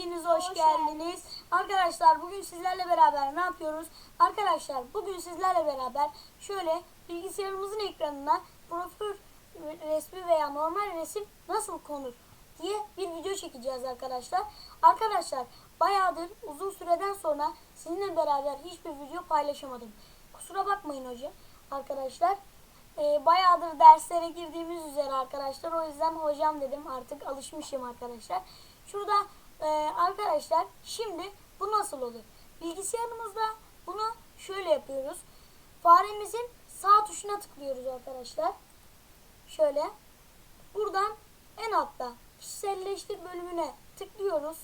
Hepiniz hoş, Hoş geldiniz. Arkadaşlar bugün sizlerle beraber ne yapıyoruz? Arkadaşlar bugün sizlerle beraber şöyle bilgisayarımızın ekranına profil resmi veya normal resim nasıl konur diye bir video çekeceğiz arkadaşlar. Arkadaşlar bayağıdır uzun süreden sonra sizinle beraber hiçbir video paylaşamadım. Kusura bakmayın hocam arkadaşlar. Ee, bayağıdır derslere girdiğimiz üzere arkadaşlar. O yüzden hocam dedim artık alışmışım arkadaşlar. Şurada e, arkadaşlar şimdi bu nasıl olur? Bilgisayarımızda bunu şöyle yapıyoruz. Faremizin sağ tuşuna tıklıyoruz arkadaşlar. Şöyle. Buradan en altta kişiselleştir bölümüne tıklıyoruz.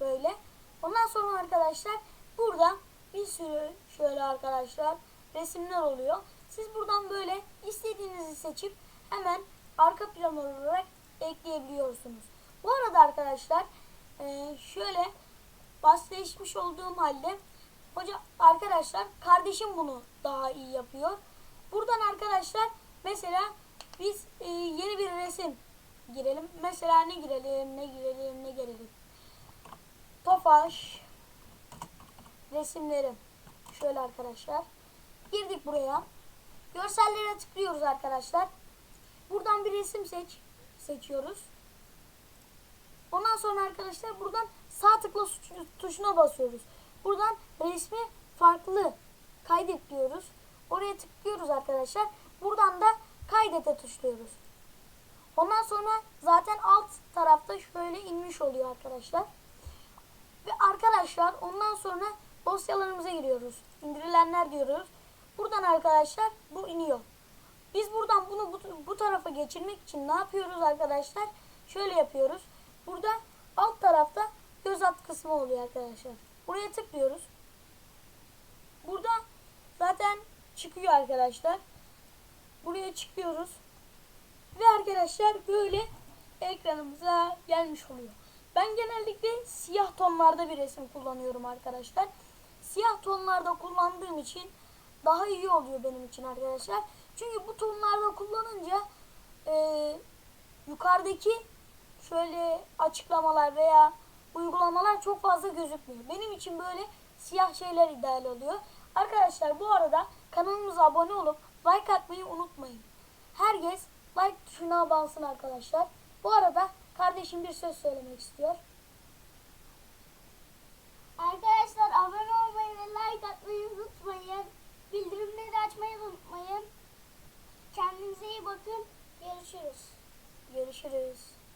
Böyle. Ondan sonra arkadaşlar burada bir sürü şöyle arkadaşlar resimler oluyor. Siz buradan böyle istediğinizi seçip hemen arka plan olarak ekleyebiliyorsunuz. Bu arada arkadaşlar e, şöyle bahsetmiş olduğum halde hoca arkadaşlar kardeşim bunu daha iyi yapıyor. Buradan arkadaşlar mesela biz e, yeni bir resim girelim. Mesela ne girelim, ne girelim, ne girelim. Tofaş resimleri. Şöyle arkadaşlar. Girdik buraya. Görsellere tıklıyoruz arkadaşlar. Buradan bir resim seç seçiyoruz. Arkadaşlar buradan sağ tıkla tuşuna basıyoruz. Buradan resmi farklı kaydet diyoruz. Oraya tıklıyoruz arkadaşlar. Buradan da kaydete tuşluyoruz. Ondan sonra zaten alt tarafta şöyle inmiş oluyor arkadaşlar. Ve arkadaşlar ondan sonra dosyalarımıza giriyoruz. İndirilenler diyoruz. Buradan arkadaşlar bu iniyor. Biz buradan bunu bu, bu tarafa geçirmek için ne yapıyoruz arkadaşlar? Şöyle yapıyoruz. Burada alt tarafta göz at kısmı oluyor arkadaşlar. Buraya tıklıyoruz. Burada zaten çıkıyor arkadaşlar. Buraya çıkıyoruz. Ve arkadaşlar böyle ekranımıza gelmiş oluyor. Ben genellikle siyah tonlarda bir resim kullanıyorum arkadaşlar. Siyah tonlarda kullandığım için daha iyi oluyor benim için arkadaşlar. Çünkü bu tonlarda kullanınca e, yukarıdaki şöyle açıklamalar veya uygulamalar çok fazla gözükmüyor. Benim için böyle siyah şeyler ideal oluyor. Arkadaşlar bu arada kanalımıza abone olup like atmayı unutmayın. Herkes like tuşuna bansın arkadaşlar. Bu arada kardeşim bir söz söylemek istiyor. Arkadaşlar abone olmayı ve like atmayı unutmayın. Bildirimleri açmayı unutmayın. Kendinize iyi bakın. Görüşürüz. Görüşürüz.